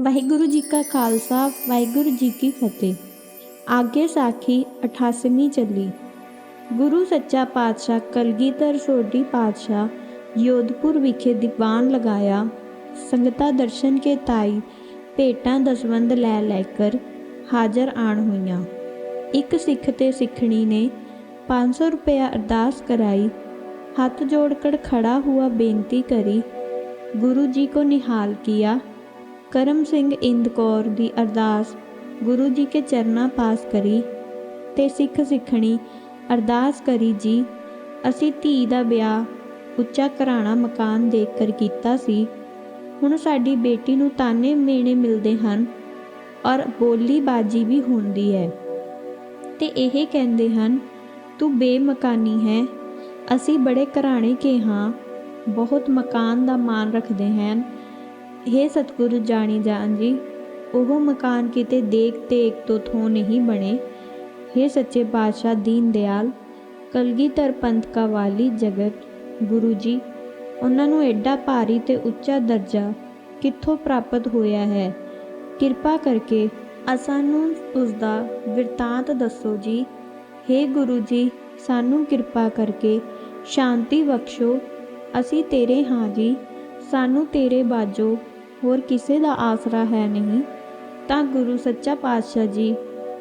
ਵਾਹਿਗੁਰੂ ਜੀ ਕਾ ਖਾਲਸਾ, ਵਾਹਿਗੁਰੂ ਜੀ ਕੀ ਫਤਿਹ। ਆਗੇ ਸਾਖੀ 88ਵੀਂ ਚੱਲੀ। ਗੁਰੂ ਸੱਚਾ ਪਾਤਸ਼ਾਹ ਕਲਗੀਧਰ ਸੋਢੀ ਪਾਤਸ਼ਾਹ ਯੋਧਪੁਰ ਵਿਖੇ ਦੀਵਾਨ ਲਗਾਇਆ। ਸੰਗਤਾਂ ਦਰਸ਼ਨ ਕੇ ਤਾਈ ਭੇਟਾਂ ਦਸਵੰਦ ਲੈ ਲੈ ਕਰ ਹਾਜ਼ਰ ਆਣ ਹੋਈਆਂ। ਇੱਕ ਸਿੱਖ ਤੇ ਸਿੱਖਣੀ ਨੇ 500 ਰੁਪਇਆ ਅਰਦਾਸ ਕਰਾਈ। ਹੱਥ ਜੋੜ ਕਰ ਖੜਾ ਹੁਆ ਬੇਨਤੀ ਕਰੀ। ਗੁਰੂ ਜੀ ਕੋ ਨਿਹਾਲ ਕੀਆ। ਕਰਮ ਸਿੰਘ ਇੰਦ ਕੌਰ ਦੀ ਅਰਦਾਸ ਗੁਰੂ ਜੀ ਕੇ ਚਰਨਾਂ ਪਾਸ ਕਰੀ ਤੇ ਸਿੱਖ ਸਿੱਖਣੀ ਅਰਦਾਸ ਕਰੀ ਜੀ, ਅਸੀਂ ਧੀ ਦਾ ਵਿਆਹ ਉੱਚਾ ਘਰਾਣਾ ਮਕਾਨ ਦੇਖ ਕਰ ਕੀਤਾ ਸੀ। ਹੁਣ ਸਾਡੀ ਬੇਟੀ ਨੂੰ ਤਾਨੇ ਮੇਣੇ ਮਿਲਦੇ ਹਨ ਔਰ ਬੋਲੀ ਬਾਜੀ ਵੀ ਹੁੰਦੀ ਹੈ। ਤੇ ਇਹ ਕਹਿੰਦੇ ਹਨ, ਤੂੰ ਬੇਮਕਾਨੀ ਹੈ, ਅਸੀਂ ਬੜੇ ਘਰਾਣੇ ਕੇ ਹਾਂ, ਬਹੁਤ ਮਕਾਨ ਦਾ ਮਾਨ ਰੱਖਦੇ ਹਨ हे ਸਤਿਗੁਰੂ ਜਾਣੀ ਜਾਣ ਜੀ ਉਹ ਮਕਾਨ ਕਿਤੇ ਦੇਖ ਤੇਕ ਤੋਂ ਥੋਂ ਨਹੀਂ ਬਣੇ हे ਸੱਚੇ ਪਾਤਸ਼ਾਹ ਦੀਨ ਦਿਆਲ ਕਲਗੀਧਰ ਪੰਥ ਕਾ ਵਾਲੀ ਜਗਤ ਗੁਰੂ ਜੀ ਉਹਨਾਂ ਨੂੰ ਐਡਾ ਭਾਰੀ ਤੇ ਉੱਚਾ ਦਰਜਾ ਕਿੱਥੋਂ ਪ੍ਰਾਪਤ ਹੋਇਆ ਹੈ ਕਿਰਪਾ ਕਰਕੇ ਅਸਾਂ ਨੂੰ ਉਸ ਦਾ ਵਿਰਤਾਂਤ ਦੱਸੋ ਜੀ हे ਗੁਰੂ ਜੀ ਸਾਨੂੰ ਕਿਰਪਾ ਕਰਕੇ ਸ਼ਾਂਤੀ ਬਖਸ਼ੋ ਅਸੀਂ ਤੇਰੇ ਹਾਂ ਜੀ ਸਾਨੂੰ ਤੇਰੇ ਬਾਝੋਂ ਹੋਰ ਕਿਸੇ ਦਾ ਆਸਰਾ ਹੈ ਨਹੀਂ, ਤਾਂ ਗੁਰੂ ਸੱਚਾ ਪਾਤਸ਼ਾਹ ਜੀ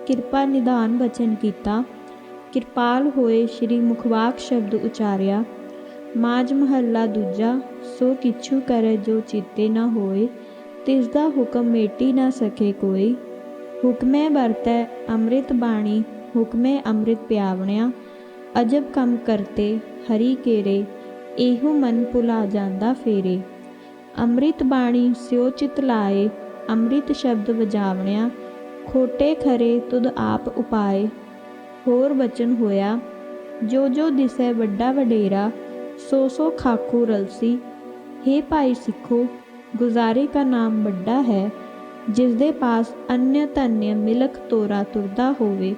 ਕਿਰਪਾ ਨਿਧਾਨ ਬਚਨ ਕੀਤਾ। ਕਿਰਪਾਲ ਹੋਏ ਸ੍ਰੀ ਮੁਖਵਾਕ ਸ਼ਬਦ ਉਚਾਰਿਆ, ਮਾਜ ਮਹੱਲਾ ਦੂਜਾ, ਸੋ ਕਿਛੂ ਕਰੇ ਜੋ ਚਿੱਤੇ ਨਾ ਹੋਏ, ਤਿਸ ਦਾ ਹੁਕਮ ਮੇਟੀ ਨਾ ਸਕੇ ਕੋਈ। ਹੁਕਮੇ ਵਰਤੈ ਅੰਮ੍ਰਿਤ ਬਾਣੀ, ਹੁਕਮੇ ਅੰਮ੍ਰਿਤ ਪਿਆਵਣਿਆ, ਅਜਬ ਕੰਮ ਕਰਤੇ ਹਰੀ ਕੇਰੇ, ਇਹੋ ਮਨ ਭੁਲਾ ਜਾਂਦਾ ਫੇਰੇ। ਅੰਮ੍ਰਿਤ ਬਾਣੀ ਸਿਓ ਚਿਤ ਲਾਏ, ਅੰਮ੍ਰਿਤ ਸ਼ਬਦ ਵਜਾਵਣਿਆ, ਖੋਟੇ ਖਰੇ ਤੁਧ ਆਪ ਉਪਾਏ। ਹੋਰ ਬਚਨ ਹੋਇਆ, ਜੋ ਜੋ ਦਿਸੈ ਵੱਡਾ ਵਡੇਰਾ, ਸੋ ਸੋ ਖਾਕੂ ਰਲਸੀ। हे ਭਾਈ ਸਿੱਖੋ, ਗੁਜ਼ਾਰੇ ਕਾ ਨਾਮ ਵੱਡਾ ਹੈ ਜਿਸ ਦੇ ਪਾਸ ਅਨਿਆ ਧਨਿਆ ਮਿਲਖ ਤੋਰਾ ਤੁਰਦਾ ਹੋਵੇ।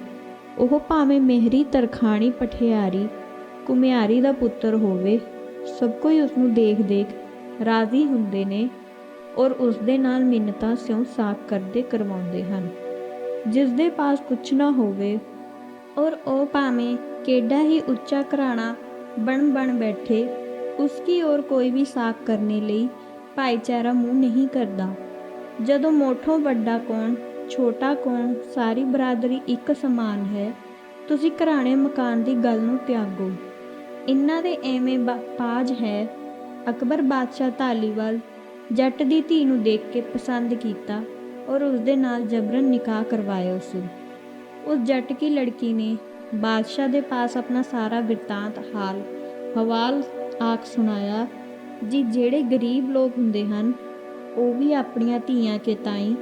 ਉਹ ਭਾਵੇਂ ਮਿਹਰੀ ਤਰਖਾਣੀ ਪਠਿਆਰੀ ਕੁਮਿਆਰੀ ਦਾ ਪੁੱਤਰ ਹੋਵੇ। ਸਭ ਕੋਈ ਉਸ ਨੂੰ ਦੇਖ ਦੇਖ ਰਾਜ਼ੀ ਹੁੰਦੇ ਨੇ ਔਰ ਉਸ ਦੇ ਨਾਲ ਮਿੰਨਤਾਂ ਸਿਉਂ ਸਾਫ਼ ਕਰਦੇ ਕਰਵਾਉਂਦੇ ਹਨ। ਜਿਸ ਦੇ ਪਾਸ ਕੁਛ ਨਾ ਹੋਵੇ ਔਰ ਉਹ ਭਾਵੇਂ ਕਿੱਡਾ ਹੀ ਉੱਚਾ ਘਰਾਣਾ ਬਣ ਬਣ ਬੈਠੇ ਉਸ ਔਰ ਕੋਈ ਵੀ ਸਾਖ ਕਰਨੇ ਲਈ ਭਾਈਚਾਰਾ ਮੂੰਹ ਨਹੀਂ ਕਰਦਾ। ਜਦੋਂ ਮੋਠੋਂ ਵੱਡਾ ਕੌਣ, ਛੋਟਾ ਕੌਣ, ਸਾਰੀ ਬਰਾਦਰੀ ਇੱਕ ਸਮਾਨ ਹੈ, ਤੁਸੀਂ ਘਰਾਣੇ ਮਕਾਨ ਦੀ ਗੱਲ ਨੂੰ ਤਿਆਗੋ। ਇਹਨਾਂ ਦੇ ਐਵੇਂ ਬਾਜ ਹੈ ਅਕਬਰ ਬਾਦਸ਼ਾਹ ਧਾਲੀਵਾਲ ਜੱਟ ਦੀ ਧੀ ਨੂੰ ਦੇਖ ਕੇ ਪਸੰਦ ਕੀਤਾ ਔਰ ਉਸ ਦੇ ਨਾਲ ਜਬਰਨ ਨਿਕਾਹ ਕਰਵਾਇਆ ਉਸ ਉਸ ਜੱਟ ਕੀ ਲੜਕੀ ਨੇ ਬਾਦਸ਼ਾਹ ਦੇ ਪਾਸ ਆਪਣਾ ਸਾਰਾ ਬਿਰਤਾਂਤ ਹਾਲ, ਹਵਾਲ, ਆਖ ਸੁਣਾਇਆ, ਜੀ ਜਿਹੜੇ ਗਰੀਬ ਲੋਕ ਹੁੰਦੇ ਹਨ, ਉਹ ਵੀ ਆਪਣੀਆਂ ਧੀਆਂ ਕੇ ਤਾਈ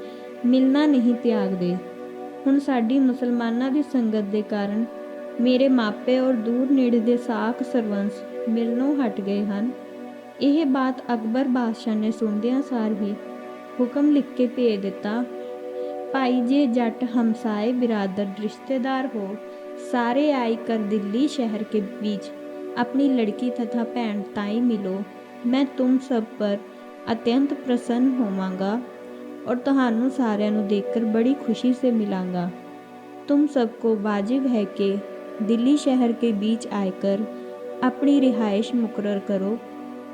ਮਿਲਣਾ ਨਹੀਂ ਤਿਆਗਦੇ। ਹੁਣ ਸਾਡੀ ਮੁਸਲਮਾਨਾਂ ਦੀ ਸੰਗਤ ਦੇ ਕਾਰਨ ਮੇਰੇ ਮਾਪੇ ਔਰ ਦੂਰ ਨੇੜੇ ਦੇ ਸਾਖ ਸਰਵੰਸ ਮਿਲਣੋਂ ਹਟ ਗਏ ਹਨ। ਇਹ ਬਾਤ ਅਕਬਰ ਬਾਦਸ਼ਾਹ ਨੇ ਸੁਣਦਿਆਂ ਸਾਰ ਹੀ ਹੁਕਮ ਲਿਖ ਕੇ ਭੇਜ ਦਿੱਤਾ ਭਾਈ ਜੇ ਜੱਟ ਹਮਸਾਏ ਬਿਰਾਦਰ ਰਿਸ਼ਤੇਦਾਰ ਹੋ सारे आई कर दिल्ली शहर के बीच अपनी लड़की तथा भैन ताई मिलो मैं तुम सब पर अत्यंत प्रसन्न होवांगा और ਤੁਹਾਨੂੰ ਸਾਰਿਆਂ ਨੂੰ ਦੇਖਕਰ ਬੜੀ ਖੁਸ਼ੀ ਸੇ ਮਿਲਾਂਗਾ तुम सबको वाजिब है कि दिल्ली शहर के बीच आकर अपनी रिहाइश मुकर करो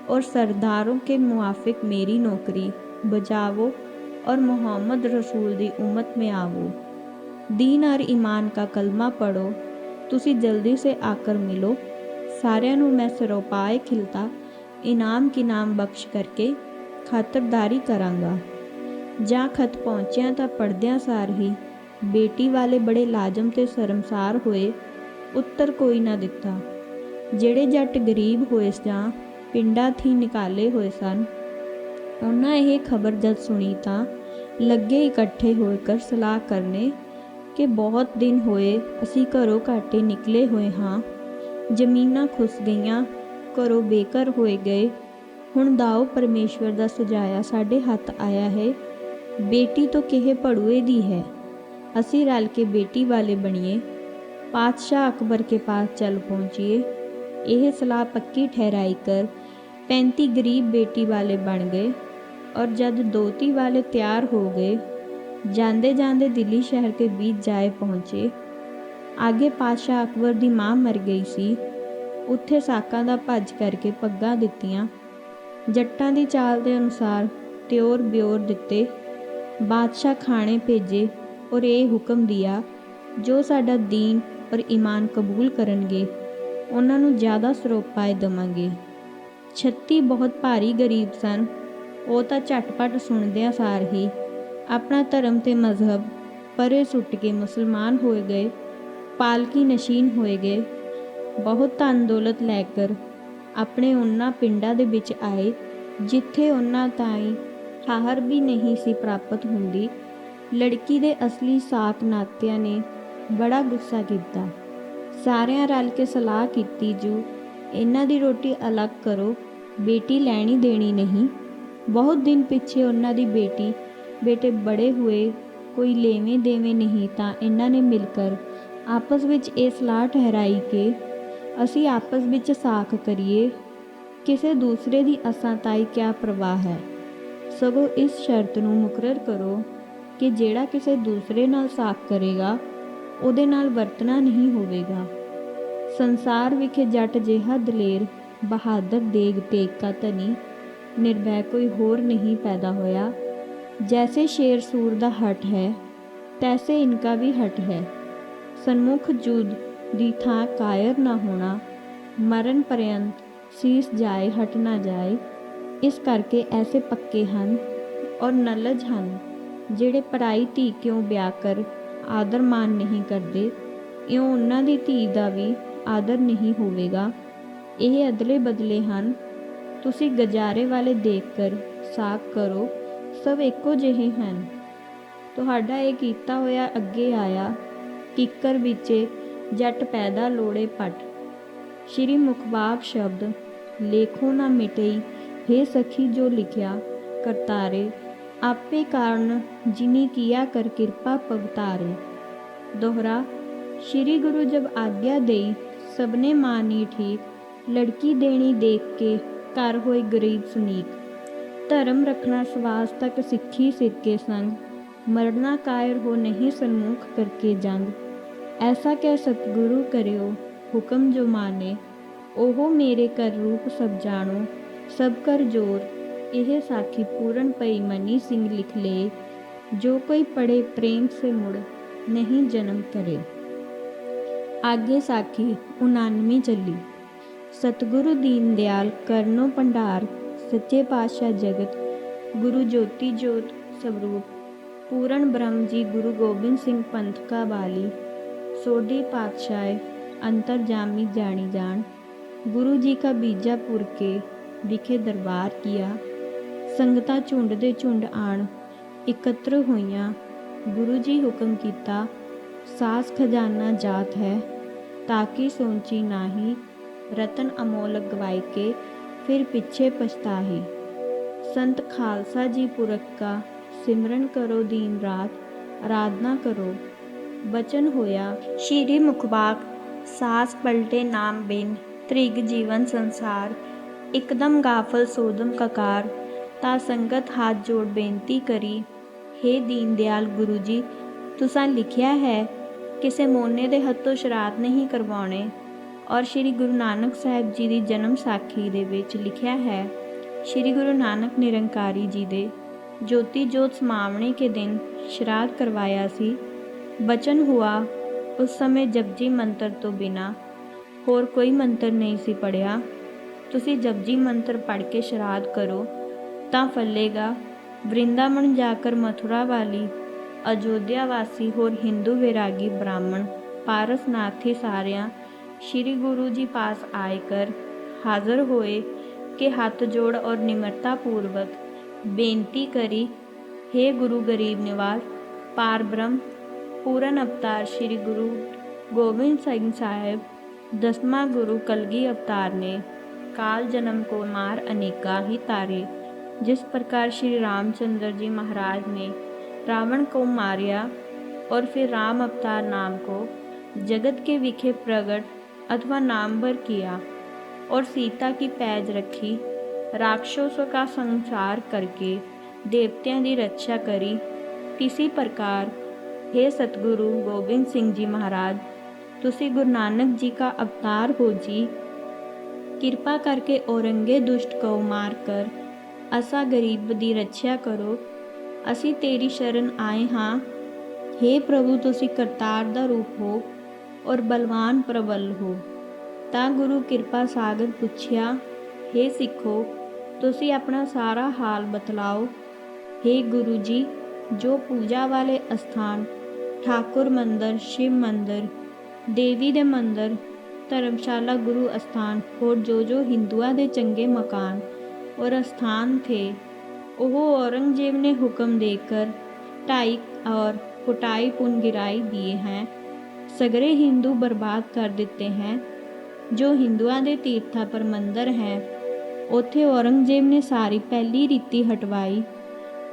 और सरदारों के मुआफिक मेरी नौकरी बजावो और मोहम्मद रसूल दी उम्मत में आवो दीन और ईमान का कलमा पढ़ो ਤੁਸੀਂ ਜਲਦੀ ਸੇ ਆਕਰ ਮਿਲੋ ਸਾਰਿਆਂ ਨੂੰ ਮੈਂ ਸਰੋਪਾਏ ਖਿਲਤਾ ਇਨਾਮ ਕੀ ਨਾਮ ਬਖਸ਼ ਕਰਕੇ ਖਾਤਰਦਾਰੀ ਕਰਾਂਗਾ ਜਾਂ ਖਤ ਪਹੁੰਚਿਆ ਤਾਂ ਪੜਦਿਆਂ ਸਾਰ ਹੀ ਬੇਟੀ ਵਾਲੇ ਬੜੇ ਲਾਜਮ ਤੇ ਸ਼ਰਮਸਾਰ ਹੋਏ ਉੱਤਰ ਕੋਈ ਨਾ ਦਿੱਤਾ ਜਿਹੜੇ ਜੱਟ ਗਰੀਬ ਹੋਏ ਜਾਂ ਪਿੰਡਾਂ ਥੀ ਨਿਕਾਲੇ ਹੋਏ ਸਨ। ਉਹਨਾਂ ਇਹ ਖਬਰ ਜਦ ਸੁਣੀ ਤਾਂ ਲੱਗੇ ਇਕੱਠੇ ਹੋਏ ਕਰ ਸਲਾਹ ਕਰਨੇ ਕਿ ਬਹੁਤ ਦਿਨ ਹੋਏ ਅਸੀਂ ਘਰੋਂ ਘਾਟੇ ਨਿਕਲੇ ਹੋਏ ਹਾਂ। ਜ਼ਮੀਨਾਂ ਖੁੱਸ ਗਈਆਂ, ਘਰੋਂ ਬੇਕਰ ਹੋਏ ਗਏ। ਹੁਣ ਦਾਓ ਪਰਮੇਸ਼ਵਰ ਦਾ ਸੁਝਾਇਆ ਸਾਡੇ ਹੱਥ ਆਇਆ ਹੈ, ਬੇਟੀ ਤੋਂ ਕਿਹੇ ਪੜੂਏ ਦੀ ਹੈ। ਅਸੀਂ ਰਲ ਕੇ ਬੇਟੀ ਵਾਲੇ ਬਣੀਏ, ਪਾਤਸ਼ਾਹ ਅਕਬਰ ਕੇ ਪਾਸ ਚੱਲ ਪਹੁੰਚੀਏ। ਇਹ ਸਲਾਹ ਪੱਕੀ ਠਹਿਰਾਈ ਕਰ 35 ਗਰੀਬ ਬੇਟੀ ਵਾਲੇ ਬਣ ਗਏ और जब दोती वाले ਤਿਆਰ ਹੋ ਗਏ ਜਾਂਦੇ ਜਾਂਦੇ ਦਿੱਲੀ ਸ਼ਹਿਰ ਦੇ बीच ਜਾਏ ਪਹੁੰਚੇ ਆਗੇ ਪਾਸ਼ਾ ਅਕਬਰ ਦੀ ਮਾਂ ਮਰ ਗਈ ਸੀ ਉੱਥੇ ਸਾਕਾਂ ਦਾ ਭੱਜ ਕਰਕੇ ਪੱਗਾਂ ਦਿੱਤੀਆਂ ਜੱਟਾਂ ਦੀ ਚਾਲ ਦੇ ਅਨੁਸਾਰ ਤਿਉਰ ਬਿਉਰ ਦਿੱਤੇ ਬਾਦਸ਼ਾਹ ਖਾਣੇ ਭੇਜੇ ਔਰ ਇਹ ਹੁਕਮ ਦਿਆ ਜੋ ਸਾਡਾ ਦੀਨ ਔਰ ਈਮਾਨ ਕਬੂਲ ਕਰਨਗੇ ਉਹਨਾਂ ਨੂੰ ਜ਼ਿਆਦਾ ਸਰੋਪਾਏ ਦਵਾਂਗੇ ਛੱਤੀ ਬਹੁਤ ਭਾਰੀ ਗਰੀਬ ਸਨ। ਉਹ ਤਾਂ ਝਟਪਟ ਸੁਣਦਿਆਂ ਸਾਰ ਹੀ ਆਪਣਾ ਧਰਮ ਤੇ ਮਜ਼ਹਬ ਪਰੇ ਸੁੱਟ ਕੇ ਮੁਸਲਮਾਨ ਹੋਏ ਗਏ, ਪਾਲਕੀ ਨਸ਼ੀਨ ਹੋਏ ਗਏ। ਬਹੁਤ ਧਨ ਦੌਲਤ ਲੈ ਕਰ ਆਪਣੇ ਉਹਨਾਂ ਪਿੰਡਾਂ ਦੇ ਵਿੱਚ ਆਏ, ਜਿੱਥੇ ਉਹਨਾਂ ਤਾਈਂ ਠਾਹਰ ਵੀ ਨਹੀਂ ਸੀ ਪ੍ਰਾਪਤ ਹੁੰਦੀ। ਲੜਕੀ ਦੇ ਅਸਲੀ ਸਾਕ ਨਾਤਿਆਂ ਨੇ ਬੜਾ ਗੁੱਸਾ ਕੀਤਾ। ਸਾਰਿਆਂ ਰਲ ਕੇ ਸਲਾਹ ਕੀਤੀ, ਜੂ ਇਹਨਾਂ ਦੀ ਰੋਟੀ ਅਲੱਗ ਕਰੋ, ਬੇਟੀ ਲੈਣੀ ਦੇਣੀ ਨਹੀਂ। ਬਹੁਤ ਦਿਨ ਪਿੱਛੇ ਉਹਨਾਂ ਦੀ ਬੇਟੀ, ਬੇਟੇ ਬੜੇ ਹੋਏ, ਕੋਈ ਲੈਵੇਂ ਦੇਵੇਂ ਨਹੀਂ ਤਾਂ ਇਹਨਾਂ ਨੇ ਮਿਲ ਕਰ ਆਪਸ ਵਿੱਚ ਇਹ ਸਲਾਹ ਠਹਿਰਾਈ ਕਿ ਅਸੀਂ ਆਪਸ ਵਿੱਚ ਸਾਖ ਕਰੀਏ। ਕਿਸੇ ਦੂਸਰੇ ਦੀ ਅਸਾਂ ਤਾਈ ਕਿਆ ਪ੍ਰਵਾਹ ਹੈ? ਸਗੋਂ ਇਸ ਸ਼ਰਤ ਨੂੰ ਮੁਕਰਰ ਕਰੋ ਕਿ ਜਿਹੜਾ ਕਿਸੇ ਦੂਸਰੇ ਨਾਲ ਸਾਖ ਕਰੇਗਾ, ਉਹਦੇ ਨਾਲ ਵਰਤਣਾ ਨਹੀਂ ਹੋਵੇਗਾ। ਸੰਸਾਰ ਵਿਖੇ ਜੱਟ ਜਿਹਾ ਦਲੇਰ, ਬਹਾਦਰ ਦੇਗ ਤੇਗਕਾ ਧਨੀ, ਨਿਰਭੈ ਕੋਈ ਹੋਰ ਨਹੀਂ ਪੈਦਾ ਹੋਇਆ। ਜੈਸੇ ਸ਼ੇਰ ਸੂਰ ਦਾ ਹਟ ਹੈ, ਤੈਸੇ ਇਨਕਾ ਵੀ ਹਟ ਹੈ। ਸਨਮੁਖ ਜੁਦ ਦੀ ਥਾਂ ਕਾਇਰ ਨਾ ਹੋਣਾ, ਮਰਨ ਪਰਯੰਤ ਸੀਸ ਜਾਏ, ਹਟ ਨਾ ਜਾਏ। ਇਸ ਕਰਕੇ ਐਸੇ ਪੱਕੇ ਹਨ ਔਰ ਨਲਜ ਹਨ, ਜਿਹੜੇ ਪਰਾਈ ਧੀ ਕਿਉਂ ਵਿਆਹ ਕਰ, ਆਦਰ ਮਾਨ ਨਹੀਂ ਕਰਦੇ। ਇਉਂ ਉਹਨਾਂ ਦੀ ਧੀ ਦਾ ਵੀ ਆਦਰ ਨਹੀਂ ਹੋਵੇਗਾ। ਇਹ ਅਦਲੇ ਬਦਲੇ ਹਨ। ਤੁਸੀਂ ਗਜਾਰੇ ਵਾਲੇ ਦੇਖ ਕਰ ਸਾਕ ਕਰੋ, ਸਭ ਇੱਕੋ ਜਿਹੇ ਹਨ। ਤੁਹਾਡਾ ਇਹ ਕੀਤਾ ਹੋਇਆ ਅੱਗੇ ਆਇਆ, ਕਿੱਕਰ ਵਿੱਚੇ ਜੱਟ ਪੈਦਾ ਲੋੜੇ ਪਟ। ਸ਼੍ਰੀ ਮੁਖਬਾਬ ਸ਼ਬਦ, ਲੇਖੋ ਨਾ ਮਿਟਈ हे ਸਖੀ ਜੋ ਲਿਖਿਆ, ਕਰਤਾਰੇ, ਆਪੇ ਕਾਰਨ ਜਿਨੀ ਕੀਆ ਕਰ ਕਿਰਪਾ ਪਵਤਾਰੇ। ਦੋਹਰਾ, ਸ਼੍ਰੀ ਗੁਰੂ ਜਬ ਆਗਿਆ ਦੇਈ ਸਭਨੇ ਮਾਨੀ ਠੀਕ ਲੜਕੀ ਦੇਣੀ ਦੇਖ ਕੇ ਘਰ ਹੋਏ ਗਰੀਬ ਸੁਨੀਕ ਧਰਮ ਰੱਖਣਾ ਸਵਾਸ ਤੱਕ ਸਿੱਖੀ ਸਿਰਕੇ ਸੰਗ ਮਰਨਾ ਕਾਇਰ ਹੋ ਨਹੀਂ ਸਨਮੁਖ ਕਰਕੇ ਜੰਗ ਐਸਾ ਕਹਿ ਸਤਿਗੁਰੂ ਕਰਿਓ ਹੁਕਮ ਜੋ ਮਾਨੇ ਉਹ ਮੇਰੇ ਕਰ ਰੂਪ ਸਭ ਜਾਣੋ ਸਭ ਕਰ ਜੋਰ ਇਹ ਸਾਖੀ ਪੂਰਨ ਪਈ ਮਨੀ ਸਿੰਘ ਲਿਖ ਲੇ ਜੋ ਕੋਈ ਪੜੇ ਪ੍ਰੇਮ ਸੇ ਮੁੜ ਨਹੀਂ ਜਨਮ ਕਰੇ ਆਗੇ ਸਾਖੀ 99 ਚੱਲੀ। ਸਤਿਗੁਰੂ ਦੀਨ ਦਿਆਲ ਕਰਨੋ ਭੰਡਾਰ, ਸੱਚੇ ਪਾਤਸ਼ਾਹ ਜਗਤ, ਗੁਰੂ ਜੋਤੀ ਜੋਤ ਸਵਰੂਪ ਪੂਰਨ ਬ੍ਰਹਮ ਜੀ ਗੁਰੂ ਗੋਬਿੰਦ ਸਿੰਘ ਪੰਥ ਕਾ ਬਾਲੀ, ਸੋਢੀ ਪਾਤਸ਼ਾਹ ਅੰਤਰ ਜਾਮੀ ਜਾਣੀ ਜਾਣ, ਗੁਰੂ ਜੀ ਕਾ ਬੀਜਾਪੁਰ ਕੇ ਵਿਖੇ ਦਰਬਾਰ ਕੀਆ, ਸੰਗਤਾਂ ਝੁੰਡ ਦੇ ਝੁੰਡ ਆਣ, ਇਕੱਤਰ ਹੋਈਆਂ, ਗੁਰੂ ਜੀ ਹੁਕਮ ਕੀਤਾ ਸਾਸ ਖਜ਼ਾਨਾ ਜਾਤ ਹੈ, ਤਾਕੀ ਸੋਚੀ ਨਾਹੀ, ਰਤਨ ਅਮੋਲਕ ਗਵਾਈ ਕੇ ਫਿਰ ਪਿੱਛੇ ਪਛਤਾਹੀ। ਸੰਤ ਖਾਲਸਾ ਜੀ ਪੁਰਖ ਕਾ ਸਿਮਰਨ ਕਰੋ ਦੀਨ ਰਾਤ ਆਰਾਧਨਾ ਕਰੋ। ਬਚਨ ਹੋਇਆ, ਸ਼੍ਰੀ ਮੁਖਬਾਕ, ਸਾਸ ਪਲਟੇ ਨਾਮ ਬਿਨ, ਤ੍ਰਿਗ ਜੀਵਨ ਸੰਸਾਰ, ਇਕਦਮ ਗਾਫਲ ਸੋਦਮ ਕਕਾਰ, ਤਾਂ ਸੰਗਤ ਹੱਥ ਜੋੜ ਬੇਨਤੀ ਕਰੀ हे ਦੀਨ ਦਿਆਲ ਗੁਰੂ ਜੀ, ਤੁਸਾਂ ਲਿਖਿਆ ਹੈ ਕਿਸੇ ਮੋਨੇ ਦੇ ਹੱਥੋਂ ਸ਼ਰਾਧ ਨਹੀਂ ਕਰਵਾਉਣੇ ਔਰ ਸ੍ਰੀ ਗੁਰੂ ਨਾਨਕ ਸਾਹਿਬ ਜੀ ਦੀ ਜਨਮ ਸਾਖੀ ਦੇ ਵਿੱਚ ਲਿਖਿਆ ਹੈ, ਸ੍ਰੀ ਗੁਰੂ ਨਾਨਕ ਨਿਰੰਕਾਰੀ ਜੀ ਦੇ ਜੋਤੀ ਜੋਤ ਸਮਾਵਣੇ ਕੇ ਦਿਨ ਸ਼ਰਾਧ ਕਰਵਾਇਆ ਸੀ। ਬਚਨ ਹੁਆ, ਉਸ ਸਮੇਂ ਜਪਜੀ ਮੰਤਰ ਤੋਂ ਬਿਨਾ ਹੋਰ ਕੋਈ ਮੰਤਰ ਨਹੀਂ ਸੀ ਪੜਿਆ ਤੁਸੀਂ ਜਪਜੀ ਮੰਤਰ ਪੜ੍ਹ ਕੇ ਸ਼ਰਾਧ ਕਰੋ, ਤਾਂ ਫੱਲੇਗਾ। ਵਰਿੰਦਾਵਨ ਜਾਕਰ ਮਥੁਰਾ ਵਾਲੀ ਅਯੋਧਿਆ ਵਾਸੀ ਹੋਰ ਹਿੰਦੂ ਵਿਰਾਗੀ ਬ੍ਰਾਹਮਣ ਪਾਰਸਨਾਥੀ ਸਾਰਿਆਂ ਸ੍ਰੀ ਗੁਰੂ ਜੀ ਪਾਸ ਆਏ ਕਰ ਹਾਜ਼ਰ ਹੋਏ ਕਿ ਹੱਥ ਜੋੜ ਔਰ ਨਿਮਰਤਾ ਪੂਰਵਕ ਬੇਨਤੀ ਕਰੀ हे ਗੁਰੂ ਗਰੀਬ ਨਿਵਾਸ ਪਾਰ ਬ੍ਰਹਮ ਪੂਰਨ ਅਵਤਾਰ ਸ੍ਰੀ ਗੁਰੂ ਗੋਬਿੰਦ ਸਿੰਘ ਸਾਹਿਬ ਦਸਵਾਂ ਗੁਰੂ ਕਲਗੀ ਅਵਤਾਰ ਨੇ ਕਾਲ ਜਨਮ ਕੋ ਮਾਰ ਅਨੇਕਾ ਹੀ ਤਾਰੇ जिस प्रकार श्री रामचंद्र जी महाराज ने रावण को मारिया और फिर राम अवतार नाम को जगत के विखे प्रगट अथवा नामवर किया और सीता की पैज रखी राक्षसों का संसार करके ਦੇਵਤਿਆਂ ਦੀ ਰੱਖਿਆ ਕਰੀ ਤਿਸੀ ਪ੍ਰਕਾਰ हे ਸਤਿਗੁਰੂ ਗੋਬਿੰਦ ਸਿੰਘ ਜੀ ਮਹਾਰਾਜ ਤੁਸੀਂ ਗੁਰੂ ਨਾਨਕ ਜੀ का अवतार हो जी ਕਿਰਪਾ ਕਰਕੇ ਔਰੰਗੇ ਦੁਸ਼ਟ ਕਉ ਮਾਰ ਕਰ ਅਸਾ ਗਰੀਬ ਦੀ ਰੱਖਿਆ ਕਰੋ ਅਸੀਂ ਤੇਰੀ ਸ਼ਰਨ ਆਏ ਹਾਂ हे ਪ੍ਰਭੂ ਤੁਸੀਂ ਕਰਤਾਰ ਦਾ ਰੂਪ ਹੋ ਔਰ ਬਲਵਾਨ ਪ੍ਰਬਲ ਹੋ ਤਾਂ ਗੁਰੂ ਕਿਰਪਾ ਸਾਗਰ ਪੁੱਛਿਆ हे ਸਿੱਖੋ ਤੁਸੀਂ ਆਪਣਾ ਸਾਰਾ ਹਾਲ ਬਤਲਾਓ हे ਗੁਰੂ ਜੀ ਜੋ ਪੂਜਾ ਵਾਲੇ ਅਸਥਾਨ ਠਾਕੁਰ ਮੰਦਰ ਸ਼ਿਵ ਮੰਦਰ ਦੇਵੀ ਦੇ ਮੰਦਰ ਧਰਮਸ਼ਾਲਾ ਗੁਰੂ ਅਸਥਾਨ ਹੋਰ ਜੋ ਜੋ ਹਿੰਦੂਆਂ ਦੇ ਚੰਗੇ ਮਕਾਨ और स्थान थे ਉਹ औरंगजेब ने हुक्म देकर ढाई और कुटाई पुन गिराई दिए हैं सगरे हिंदू बर्बाद कर देते हैं ਜੋ ਹਿੰਦੂਆਂ ਦੇ ਤੀਰਥਾਂ ਪਰ ਮੰਦਰ ਹੈ ਉੱਥੇ ਔਰੰਗਜ਼ੇਬ ਨੇ ਸਾਰੀ ਪਹਿਲੀ ਰੀਤੀ ਹਟਵਾਈ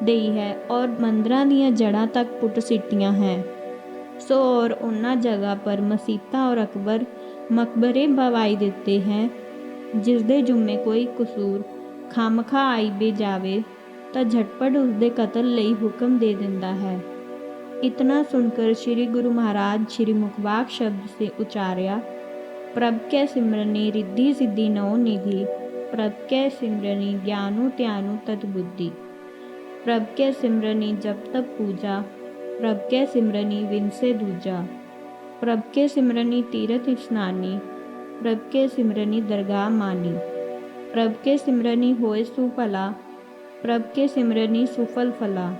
ਦੇਈ ਹੈ ਔਰ ਮੰਦਰਾਂ ਦੀਆਂ ਜੜ੍ਹਾਂ ਤੱਕ ਪੁੱਟ ਸਿੱਟੀਆਂ ਹੈ ਸੋ ਔਰ ਉਹਨਾਂ ਜਗ੍ਹਾ ਪਰ ਮਸੀਤਾਂ ਔਰ ਅਕਬਰ ਮਕਬਰੇ ਬਵਾਈ ਦਿੱਤੇ हैं ਜਿਸ ਦੇ ਜੁਮੇ ਕੋਈ ਕਸੂਰ ਖਾਮਖਾ ਆਈਬੇ ਜਾਵੇ ਤਾਂ ਝਟਪਟ ਉਸ ਦੇ ਕਤਲ ਲਈ ਹੁਕਮ ਦੇ ਦਿੰਦਾ ਹੈ। ਇਤਨਾ ਸੁਣਕਰ ਸ੍ਰੀ ਗੁਰੂ ਮਹਾਰਾਜ ਸ੍ਰੀ ਮੁਖਵਾਕ ਸ਼ਬਦ ਸੇ ਉਚਾਰਿਆ, ਪ੍ਰਭ ਕੈ ਸਿਮਰਨੀ ਰਿੱਧੀ ਸਿੱਧੀ ਨੋ ਨਿਧੀ ਪ੍ਰਭ ਕੈ ਸਿਮਰਨੀ ਗਿਆਨੁ ਧਿਆਨੁ ਤਤ ਬੁੱਧੀ। ਪ੍ਰਭ ਕੈ ਸਿਮਰਨੀ ਜਪ ਤਪ ਪੂਜਾ, ਪ੍ਰਭ ਕੈ ਸਿਮਰਨੀ ਵਿੰਸੇ ਦੂਜਾ, ਪ੍ਰਭ ਕੇ ਸਿਮਰਨੀ ਤੀਰਥ ਇਸਨਾਨੀ, ਪ੍ਰਭ ਕੇ ਸਿਮਰਨੀ ਦਰਗਾਹ ਮਾਨੀ, ਪ੍ਰਭ ਕੇ ਸਿਮਰਨੀ ਹੋਏ ਸੁ ਭਲਾ प्रभ के सिमरनी सुफल फला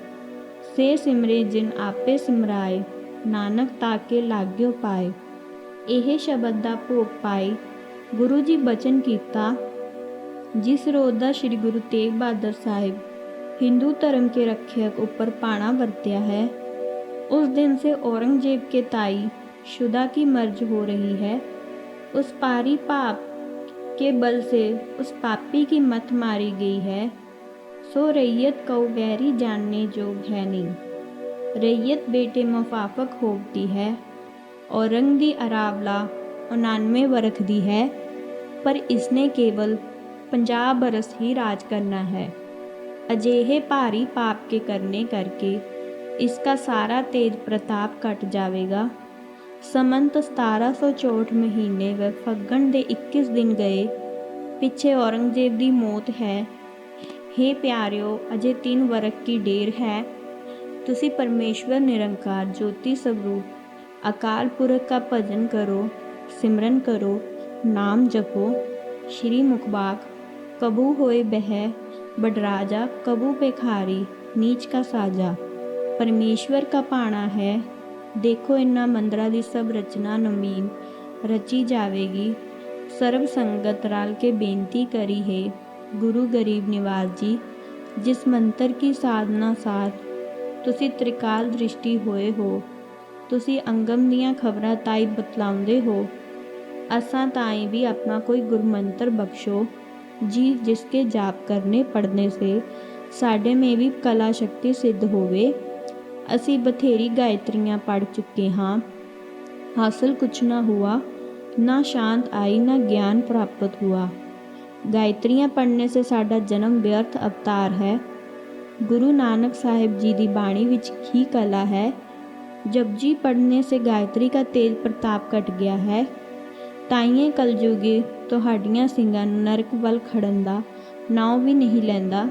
ਸੇ ਸਿਮਰੇ ਜਿਨ ਆਪੇ ਸਿਮਰਾਏ ਨਾਨਕ ਤਾਕੇ ਲਾਗਿਓ ਪਾਏ ਇਹ ਸ਼ਬਦ ਦਾ ਭੋਗ ਪਾਈ ਗੁਰੂ ਜੀ ਬਚਨ ਕੀਤਾ ਜਿਸ ਰੋਜ਼ ਦਾ ਸ੍ਰੀ ਗੁਰੂ ਤੇਗ ਬਹਾਦਰ ਸਾਹਿਬ ਹਿੰਦੂ ਧਰਮ ਕੇ ਰੱਖਿਅਕ ਉੱਪਰ ਪਾਣਾ ਵਰਤਿਆ ਹੈ उस दिन से औरंगजेब के ताई शुदा की मर्ज हो रही है उस पारी पाप के बल से उस पापी की मत मारी गई है सो रैयत कौ बैरी जानने जोग है नहीं रैयत बेटे मुफाफक होती है औरंग दी अरावला उनानवे वर्ख दी है पर इसने केवल पंजाह बरस ही राज करना है अजेहे भारी पाप के करने करके इसका सारा तेज प्रताप घट जाएगा ਸਮੰਤ 1764 ਮਹੀਨੇ ਵ ਫੱਗਣ ਦੇ 21 ਦਿਨ ਗਏ ਪਿੱਛੇ ਔਰੰਗਜ਼ੇਬ ਦੀ ਮੌਤ ਹੈ हे ਪਿਆਰਿਓ, ਅਜੇ 3 ਵਰਕ ਕੀ ਢੇਰ ਹੈ? ਤੁਸੀਂ ਪਰਮੇਸ਼ਵਰ ਨਿਰੰਕਾਰ ਜੋਤੀ ਸਰੂਪ, ਅਕਾਲ ਪੁਰਖ ਦਾ ਭਜਨ ਕਰੋ, ਸਿਮਰਨ ਕਰੋ, ਨਾਮ ਜਪੋ। ਸ਼੍ਰੀ ਮੁਖਬਾਕ ਕਬੂ ਹੋਏ ਬਹਿ, ਬਡਰਾਜਾ, ਕਬੂ ਪੇਖਾਰੀ ਨੀਚ ਕਾ ਸਾਜਾ। ਪਰਮੇਸ਼ਵਰ ਕਾ ਪਾਣਾ ਹੈ, ਦੇਖੋ ਇਨ੍ਹਾਂ ਮੰਦਰਾਂ ਦੀ ਸਭ ਰਚਨਾ ਨਵੀਨ ਰਚੀ ਜਾਵੇਗੀ। ਸਰਬ ਸੰਗਤ ਰਲ ਕੇ ਬੇਨਤੀ ਕਰੀ ਹੈ। ਗੁਰੂ ਗਰੀਬ ਨਿਵਾਸ ਜੀ, ਜਿਸ ਮੰਤਰ ਕੀ ਸਾਧਨਾ ਸਾਥ ਤੁਸੀਂ ਤ੍ਰਿਕਾਲ ਦ੍ਰਿਸ਼ਟੀ ਹੋਏ ਹੋ, ਤੁਸੀਂ ਅੰਗਮ ਦੀਆਂ ਖਬਰਾਂ ਤਾਈ ਬਤਲਾਉਂਦੇ ਹੋ, ਅਸਾਂ ਤਾਈ ਵੀ ਆਪਣਾ ਕੋਈ ਗੁਰਮੰਤਰ ਬਖਸ਼ੋ, ਜੀ ਜਿਸਕੇ ਜਾਪ ਕਰਨੇ ਪੜਨੇ ਸੇ, ਸਾਡੇ ਮੇ ਵੀ ਕਲਾ ਸ਼ਕਤੀ ਸਿੱਧ ਹੋਵੇ, ਅਸੀਂ ਬਥੇਰੀ ਗਾਇਤਰੀਆਂ ਪੜ ਚੁੱਕੇ ਹਾਂ, ਹਾਸਲ ਕੁਛ ਨਾ ਹੁਆ, ਨਾ ਸ਼ਾਂਤ ਆਈ ਨਾ ਗਿਆਨ ਪ੍ਰਾਪਤ ਹੁਆ। ਗਾਇਤਰੀਆਂ ਪੜ੍ਹਨੇ ਸੇ ਸਾਡਾ ਜਨਮ ਵਿਅਰਥ ਅਵਤਾਰ ਹੈ। ਗੁਰੂ ਨਾਨਕ ਸਾਹਿਬ ਜੀ ਦੀ ਬਾਣੀ ਵਿੱਚ ਹੀ ਕਲਾ ਹੈ ਜਪਜੀ ਪੜ੍ਹਨੇ ਸੇ ਗਾਇਤਰੀ ਦਾ ਤੇਜ ਪ੍ਰਤਾਪ ਘਟ ਗਿਆ ਹੈ। ਤਾਈਏ ਕਲਯੁਗੇ ਤੁਹਾਡੀਆਂ ਸਿੰਘਾਂ ਨੂੰ ਨਰਕ ਵੱਲ ਖੜਨ ਦਾ ਨਾਉ ਵੀ ਨਹੀਂ ਲੈਂਦਾ।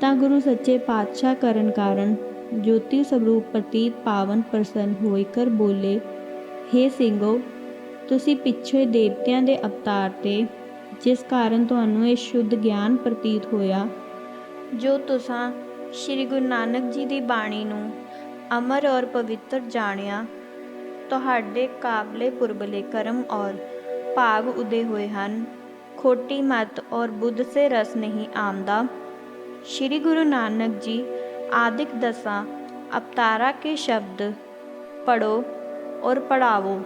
ਤਾਂ ਗੁਰੂ ਸੱਚੇ ਪਾਤਸ਼ਾਹ ਕਰਨ ਕਾਰਨ ਜੋਤੀ ਸਰੂਪ ਪ੍ਰਤੀਤ ਪਾਵਨ ਪ੍ਰਸੰਨ ਹੋਈ ਕਰ ਬੋਲੇ हे ਸਿੰਘੋ, ਤੁਸੀਂ ਪਿੱਛੇ ਦੇਵਤਿਆਂ ਦੇ ਅਵਤਾਰ ਤੇ ਜਿਸ ਕਾਰਨ ਤੁਹਾਨੂੰ ਇਹ ਸ਼ੁੱਧ ਗਿਆਨ ਪ੍ਰਤੀਤ ਹੋਇਆ। ਜੋ ਤੁਸੀਂ ਸ੍ਰੀ ਗੁਰੂ ਨਾਨਕ ਜੀ ਦੀ ਬਾਣੀ ਨੂੰ ਅਮਰ ਔਰ ਪਵਿੱਤਰ ਜਾਣਿਆ, ਤੁਹਾਡੇ ਕਾਬਲੇ ਪੁਰਬਲੇ ਕਰਮ ਔਰ ਭਾਗ ਉਦੇ ਹੋਏ ਹਨ। ਖੋਟੀ ਮਤ ਔਰ ਬੁੱਧ ਸੇ ਰਸ ਨਹੀਂ ਆਮਦਾ ਸ੍ਰੀ ਗੁਰੂ ਨਾਨਕ ਜੀ ਆਦਿਕ ਦਸਾਂ ਅਵਤਾਰਾ ਕੇ ਸ਼ਬਦ ਪੜੋ ਔਰ ਪੜਾਵੋ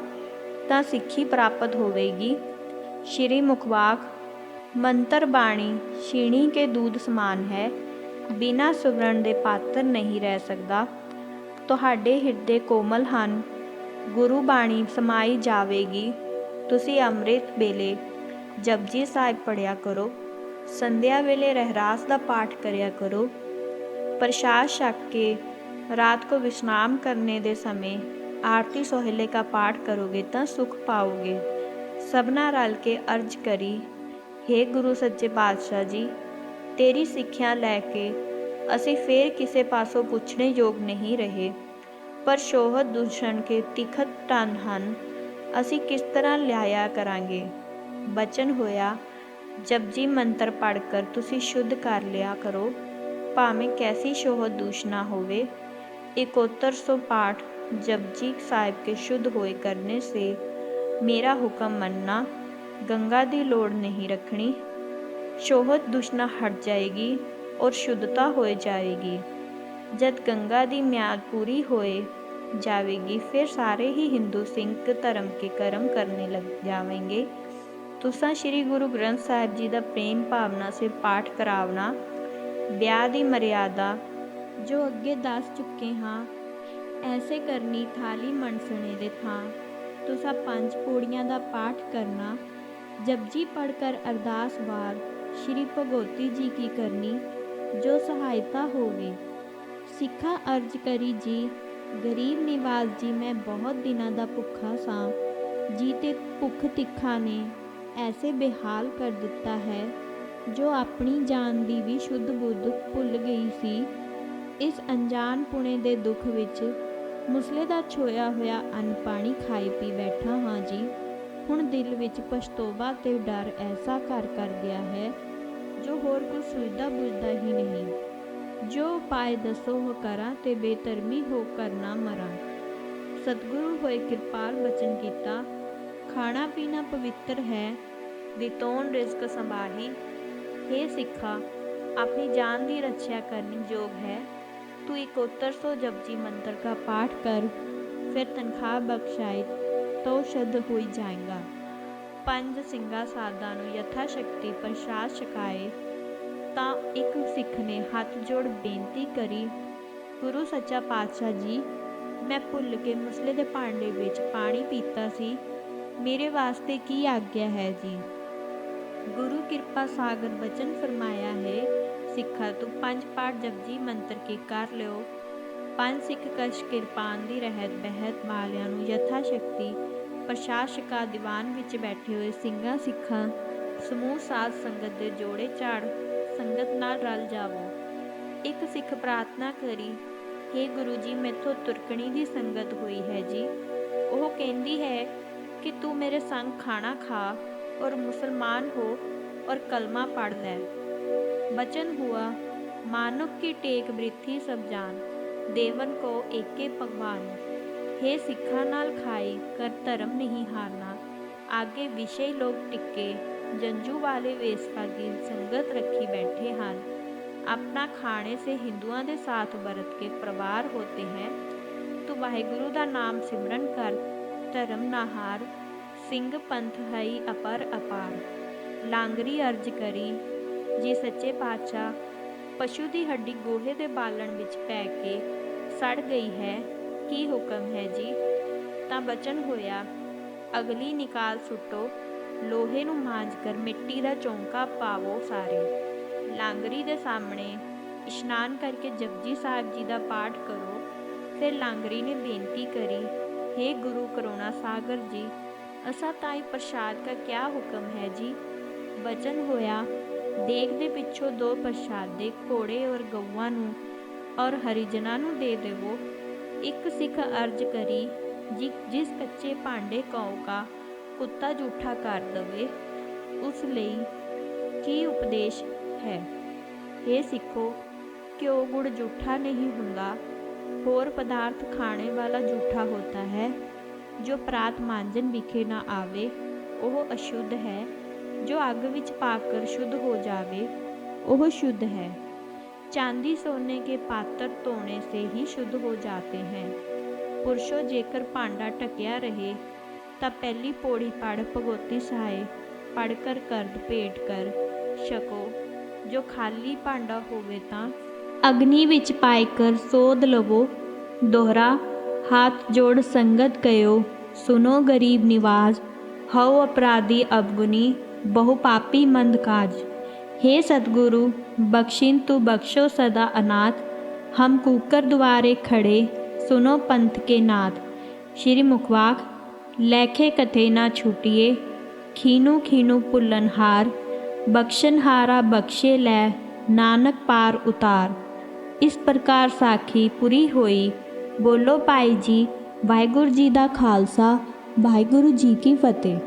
ਤਾਂ ਸਿੱਖੀ ਪ੍ਰਾਪਤ ਹੋਵੇਗੀ। ਸ਼੍ਰੀ ਮੁਖਵਾਕ ਮੰਤਰ ਬਾਣੀ ਛੀਣੀ ਕੇ ਦੂਧ ਸਮਾਨ ਹੈ ਬਿਨਾ ਸੁਵਰਣ ਦੇ ਪਾਤਰ ਨਹੀਂ ਰਹਿ ਸਕਦਾ ਤੁਹਾਡੇ ਹਿਰਦੇ ਕੋਮਲ ਹਨ ਗੁਰੂ ਬਾਣੀ ਸਮਾਈ ਜਾਵੇਗੀ ਤੁਸੀਂ ਅੰਮ੍ਰਿਤ ਵੇਲੇ ਜਪਜੀ ਸਾਹਿਬ ਪੜਿਆ ਕਰੋ ਸੰਧਿਆ ਵੇਲੇ ਰਹਿਰਾਸ ਦਾ ਪਾਠ ਕਰਿਆ ਕਰੋ प्रसाद छक के रात को विश्राम करने ਦੇ ਸਮੇਂ ਆਰਤੀ ਸੋਹਿਲੇ का ਪਾਠ ਕਰੋਗੇ ਤਾਂ ਸੁਖ ਪਾਓਗੇ ਸਭਨਾ ਰਲ ਕੇ ਅਰਜ ਕਰੀ हे ਗੁਰੂ ਸੱਚੇ ਪਾਤਸ਼ਾਹ ਜੀ ਤੇਰੀ ਸਿੱਖਿਆ ਲੈ ਕੇ ਅਸੀਂ ਫੇਰ ਕਿਸੇ ਪਾਸੋਂ ਪੁੱਛਣੇ ਯੋਗ ਨਹੀਂ ਰਹੇ ਪਰ ਸ਼ੋਹਦ ਦੂਸ਼ਣ ਕੇ ਤਿਖਤ ਟਨ ਹਨ ਅਸੀਂ ਕਿਸ ਤਰ੍ਹਾਂ ਲਿਆਇਆ ਕਰਾਂਗੇ ਬਚਨ ਹੋਇਆ ਜਪਜੀ ਮੰਤਰ ਪੜ੍ਹ ਕਰ ਤੁਸੀਂ ਸ਼ੁੱਧ ਕਰ ਲਿਆ ਕਰੋ ਭਾਵੇਂ ਕੈਸੀ ਸ਼ੋਹਦ ਦੂਸ਼ਣਾ ਹੋਵੇ ਇਕੋਤਰ ਸੋ ਪਾਠ जपजी ਸਾਹਿਬ ਕੇ ਸ਼ੁੱਧ ਹੋਏ ਕਰਨੇ ਸੇ ਮੇਰਾ ਹੁਕਮ ਮੰਨਣਾ, ਗੰਗਾ ਦੀ ਲੋੜ ਨਹੀਂ ਰੱਖਣੀ। ਸ਼ੋਹਤ ਦੁਸ਼ਨਾ ਹਟ ਜਾਏਗੀ ਔਰ ਸ਼ੁੱਧਤਾ ਹੋ ਜਾਏਗੀ। ਜਦ ਗੰਗਾ ਦੀ ਮਿਆਦ ਪੂਰੀ ਹੋਏ ਜਾਵੇਗੀ, ਫਿਰ ਸਾਰੇ ਹੀ ਹਿੰਦੂ ਸਿੰਘ ਧਰਮ ਕੇ ਕਰਮ ਕਰਨੇ ਲੱਗ ਜਾਵੇਂਗੇ। ਤੁਸਾਂ ਸ੍ਰੀ ਗੁਰੂ ਗ੍ਰੰਥ ਸਾਹਿਬ ਜੀ ਦਾ ਪ੍ਰੇਮ ਭਾਵਨਾ ਸੇ ਪਾਠ ਕਰਾਵਣਾ। ਵਿਆਹ ਦੀ ਮਰਿਆਦਾ, ਜੋ ਅੱਗੇ ਦੱਸ ਚੁੱਕੇ ਹਾਂ, ਐਸੇ ਕਰਨੀ ਥਾਲੀ ਮਣਸਣੇ ਦੇ ਥਾਂ। ਤੁਸਾਂ ਪੰਜ ਪੌੜੀਆਂ ਦਾ ਪਾਠ ਕਰਨਾ। ਜਪਜੀ ਪੜ੍ਹ ਕਰ ਅਰਦਾਸ ਵਾਰ, ਸ਼੍ਰੀ ਭਗਵਤੀ ਜੀ ਕੀ ਕਰਨੀ, ਜੋ ਸਹਾਇਤਾ ਹੋਵੇ। ਸਿੱਖਾ ਅਰਜ ਕਰੀ ਜੀ, ਗਰੀਬ ਨਿਵਾਸ ਜੀ, ਮੈਂ ਬਹੁਤ ਦਿਨਾਂ ਦਾ ਭੁੱਖਾ ਸਾਂ। ਜੀ ਤੇ ਭੁੱਖ ਤਿੱਖਾ ਨੇ, ਐਸੇ ਬੇਹਾਲ ਕਰ ਦਿੱਤਾ ਹੈ, ਜੋ ਆਪਣੀ ਜਾਨ ਦੀ ਵੀ ਸ਼ੁੱਧ ਬੁੱਧ ਭੁੱਲ ਗਈ ਸੀ। ਇਸ ਅਣਜਾਣ ਪੁਣੇ ਦੇ ਦੁੱਖ ਵਿੱਚ ਮੁਸਲੇ ਦਾ ਛੋਇਆ ਹੋਇਆ ਅੰਨ ਪਾਣੀ ਖਾਈ ਪੀ ਬੈਠਾ ਹਾਂ ਜੀ। ਹੁਣ ਦਿਲ ਵਿੱਚ ਪਛਤੋਬਾ ਤੇ ਡਰ ਐਸਾ ਘਰ ਕਰ ਗਿਆ ਹੈ, ਜੋ ਹੋਰ ਕੁਝ ਸੁਝਦਾ ਬੁਝਦਾ ਹੀ ਨਹੀਂ। ਜੋ ਉਪਾਏ ਦੱਸੋ ਹੋ ਕਰਾਂ ਤੇ ਬੇਤਰਮੀ ਹੋ ਕਰਨਾ ਮਰਾਂ। ਸਤਿਗੁਰੂ ਹੋਏ ਕਿਰਪਾਲ ਬਚਨ ਕੀਤਾ। ਖਾਣਾ ਪੀਣਾ ਪਵਿੱਤਰ ਹੈ ਦਿੱਤੋਂ ਰਿਜ਼ਕ ਸੰਭਾਹੀ हे ਸਿੱਖਾ, ਆਪਣੀ ਜਾਨ ਦੀ ਰੱਖਿਆ ਕਰਨੀ ਯੋਗ ਹੈ। ਤੂੰ ਇਕੋਤਰ ਸੋ ਜਪਜੀ ਮੰਤਰ का पाठ कर ਫਿਰ ਤਨਖਾਹ ਬਖਸ਼ਾਏ ਤੋ ਸ਼ੁੱਧ ਹੋਈ ਜਾਏਗਾ ਪੰਜ ਸਿੰਘਾ ਸਾਧਾਂ ਨੂੰ ਯਥਾ ਸ਼ਕਤੀ ਪ੍ਰਸ਼ਾਦ ਛਕਾਏ ਤਾਂ ਇੱਕ ਸਿੱਖ ਨੇ ਹੱਥ ਜੋੜ ਬੇਨਤੀ ਕਰੀ ਗੁਰੂ ਸੱਚਾ ਪਾਤਸ਼ਾਹ ਜੀ ਮੈਂ ਭੁੱਲ ਕੇ ਮੁਸਲੇ ਦੇ ਭਾਂਡੇ ਵਿੱਚ ਪਾਣੀ ਪੀਤਾ ਸੀ ਮੇਰੇ ਵਾਸਤੇ ਕੀ ਆਗਿਆ ਹੈ ਜੀ ਗੁਰੂ ਕਿਰਪਾ ਸਾਗਰ ਬਚਨ ਫਰਮਾਇਆ ਹੈ ਸਿੱਖਾ ਤੂੰ ਪੰਜ ਪਾਠ ਜਪਜੀ ਮੰਤਰ ਕੀ ਕਰ ਲਿਓ। ਪੰਜ ਸਿੱਖ ਕਸ਼ ਕਿਰਪਾਨ ਦੀ ਰਹਿਤ ਬਹਿਤ ਮਾਲਿਆਂ ਨੂੰ ਯਥਾ ਸ਼ਕਤੀ ਪ੍ਰਸ਼ਾਸਕਾ ਦੀਵਾਨ ਵਿੱਚ ਬੈਠੇ ਹੋਏ ਸਿੰਘਾਂ ਸਿੱਖਾਂ, ਸਮੂਹ ਸਾਧ ਸੰਗਤ ਦੇ ਜੋੜੇ ਝਾੜ, ਸੰਗਤ ਨਾਲ ਰਲ ਜਾਵੋ। ਇੱਕ ਸਿੱਖ ਪ੍ਰਾਰਥਨਾ ਕਰੀ हे ਗੁਰੂ ਜੀ, ਮੈਥੋਂ ਤੁਰਕਣੀ ਦੀ ਸੰਗਤ ਹੋਈ ਹੈ ਜੀ। ਉਹ ਕਹਿੰਦੀ ਹੈ ਕਿ ਤੂੰ ਮੇਰੇ ਸੰਗ ਖਾਣਾ ਖਾ ਔਰ ਮੁਸਲਮਾਨ ਹੋ ਔਰ ਕਲਮਾ ਪੜ ਲੈ। बचन हुआ, मानव की टेक वृद्धि सब जान, देवन को एके पकवान हे सिखा नाल खाए, कर धर्म नहीं हारना। आगे विषय लोग टिके जंजू वाले वेशभागी संगत रखी बैठे हैं अपना खाने से हिंदुओं के साथ बरत के प्रवार होते हैं। तो वाहेगुरु का नाम सिमरन कर, धर्म नाहार सिंह पंथ हई अपर अपार। लांगरी अर्ज़ करी ਜੀ ਸੱਚੇ ਪਾਤਸ਼ਾਹ, ਪਸ਼ੂ ਦੀ ਹੱਡੀ ਗੋਹੇ ਦੇ ਬਾਲਣ ਵਿੱਚ ਪੈ ਕੇ ਸੜ ਗਈ ਹੈ, ਕੀ ਹੁਕਮ ਹੈ ਜੀ? ਤਾਂ ਬਚਨ ਹੋਇਆ, ਅਗਲੀ ਨਿਕਾਲ ਸੁੱਟੋ, ਲੋਹੇ ਨੂੰ ਮਾਂਜ ਕਰ ਮਿੱਟੀ ਦਾ ਚੌਂਕਾ ਪਾਵੋ ਸਾਰੇ। ਲਾਂਗਰੀ ਦੇ ਸਾਹਮਣੇ ਇਸ਼ਨਾਨ ਕਰਕੇ ਜਪਜੀ ਸਾਹਿਬ ਜੀ ਦਾ ਪਾਠ ਕਰੋ, ਫਿਰ ਲਾਂਗਰੀ ਨੇ ਬੇਨਤੀ ਕਰੀ हे ਗੁਰੂ ਕਰੋਨਾ ਸਾਗਰ ਜੀ, ਅਸਾ ਤਾਈ ਪ੍ਰਸ਼ਾਦ ਦਾ ਕਿਆ ਹੁਕਮ ਹੈ ਜੀ? ਬਚਨ ਹੋਇਆ ਦੇਖ ਦੇ ਪਿੱਛੋਂ ਦੋ ਪ੍ਰਸ਼ਾਦੇ ਘੋੜੇ ਔਰ ਗਊਆਂ ਨੂੰ ਔਰ ਹਰੀਜਨਾਂ ਨੂੰ ਦੇ ਦੇਵੋ। ਇੱਕ ਸਿੱਖ ਅਰਜ ਕਰੀ ਜਿਸ ਕੱਚੇ ਭਾਂਡੇ ਕਉ ਕੁੱਤਾ ਝੂਠਾ ਕਰ ਦਵੇ, ਉਸ ਲਈ ਕੀ ਉਪਦੇਸ਼ ਹੈ? ਇਹ ਸਿੱਖੋ, ਘਿਓ ਗੁੜ ਝੂਠਾ ਨਹੀਂ ਹੁੰਦਾ। ਹੋਰ ਪਦਾਰਥ ਖਾਣੇ ਵਾਲਾ ਝੂਠਾ ਹੋਤਾ ਹੈ। ਜੋ ਪ੍ਰਾਤ ਮਾਂਜਨ ਵਿਖੇ ਨਾ ਆਵੇ, ਉਹ ਅਸ਼ੁੱਧ ਹੈ। जो अग ਵਿੱਚ ਪਾਕਰ ਸ਼ੁੱਧ ਹੋ ਜਾਵੇ, ਉਹ ਸ਼ੁੱਧ है चांदी सोने के पात्र धोने से ही शुद्ध हो जाते हैं पुरशो जेकर पांडा टकिया रहे तब पहली पौड़ी पढ़ भगौती सहाय पढ़कर कर्द भेंट कर छको जो खाली भांडा हो अग्नि पाए कर ਪਾਇ लवो दोहरा हाथ जोड़ संगत कहो सुनो गरीब निवाज हव अपराधी अवगुनी बहु पापी मंद काज हे सतगुरु बख्शिन तू बख्शो सदा अनाथ हम कूकर द्वारे खड़े सुनो पंथ के नाथ श्री मुखवाक ਲੈਖੇ ਕਥੇ ਨਾ ਛੁਟੀਏ ਖੀਨੂ ਖੀਨੂ ਭੁੱਲਨਹਾਰ ਬਖਸ਼ਨਹਾਰਾ ਬਖਸ਼ੇ ਲੈ ਨਾਨਕ ਪਾਰ ਉਤਾਰ ਇਸ ਪ੍ਰਕਾਰ ਸਾਖੀ ਪੂਰੀ ਹੋਈ ਬੋਲੋ ਭਾਈ ਜੀ ਵਾਹਿਗੁਰੂ ਜੀ ਦਾ ਖਾਲਸਾ ਵਾਹਿਗੁਰੂ ਜੀ ਕੀ ਫਤਿਹ